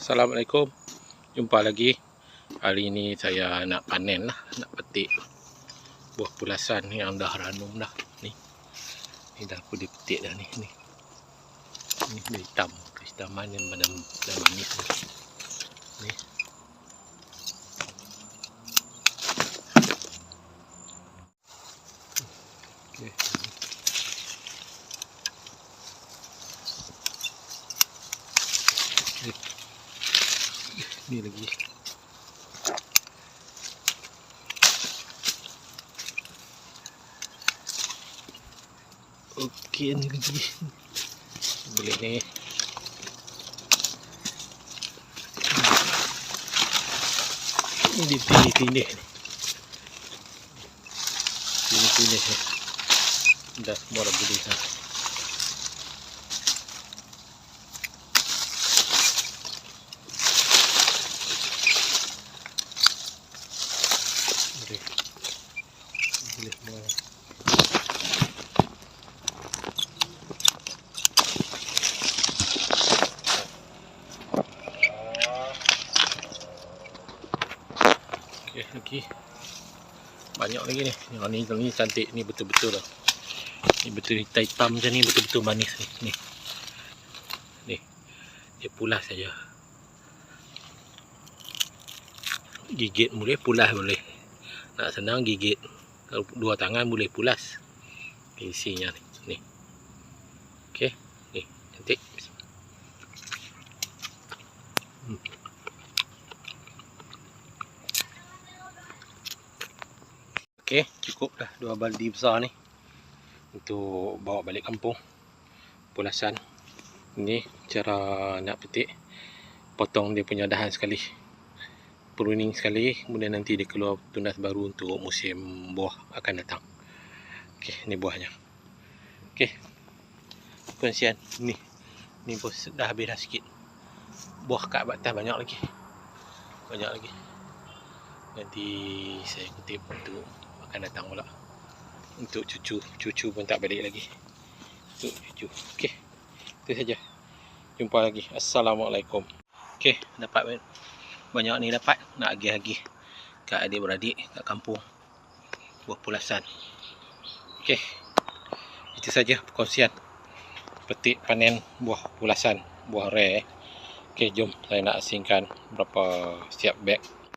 Assalamualaikum. Jumpa lagi. Hari ini saya nak panen lah Nak petik Buah pulasan yang dah ranum dah. Ni. Ni dah aku dipetik dah ni. Ni. Ni dah hitam. Kehitaman yang dah, dah manis ni. Ni. Okay. Ni. Ni lagi. Okey ni lagi. Boleh ni. Ini dia tindih-tindih ni. Tindih-tindih ni. Dah semua dah boleh ha. Boleh. Boleh semua. Okey, lagi. Banyak lagi ni. Yang ni yang ni cantik ni betul-betul lah. Ni betul hitam-hitam macam ni betul-betul manis ni. Ni. Ni. Dia pulas saja. Gigit boleh, pulas boleh. Nak senang gigit. Dua tangan boleh pulas. Isinya ni. Ni. Okey. Ni. Cantik. Hmm. Okey, cukup dah dua baldi besar ni untuk bawa balik kampung. Pulasan. Ini cara nak petik. Potong dia punya dahan sekali. Pruning sekali, kemudian nanti dia keluar tunas baru untuk musim buah akan datang. Okey, ni buahnya. Okey. Persian ni. Ni bos dah habis dah sikit. Buah kat batas banyak lagi. Banyak lagi. Nanti saya kutip untuk akan datang pula untuk cucu cucu pun tak balik lagi untuk cucu okey itu saja jumpa lagi assalamualaikum okey dapat banyak ni dapat nak agih-agih kat adik-beradik kat kampung. Buah pulasan. Okey. Itu saja perkongsian petik panen buah pulasan. Buah rare okey jom saya nak asingkan berapa siap beg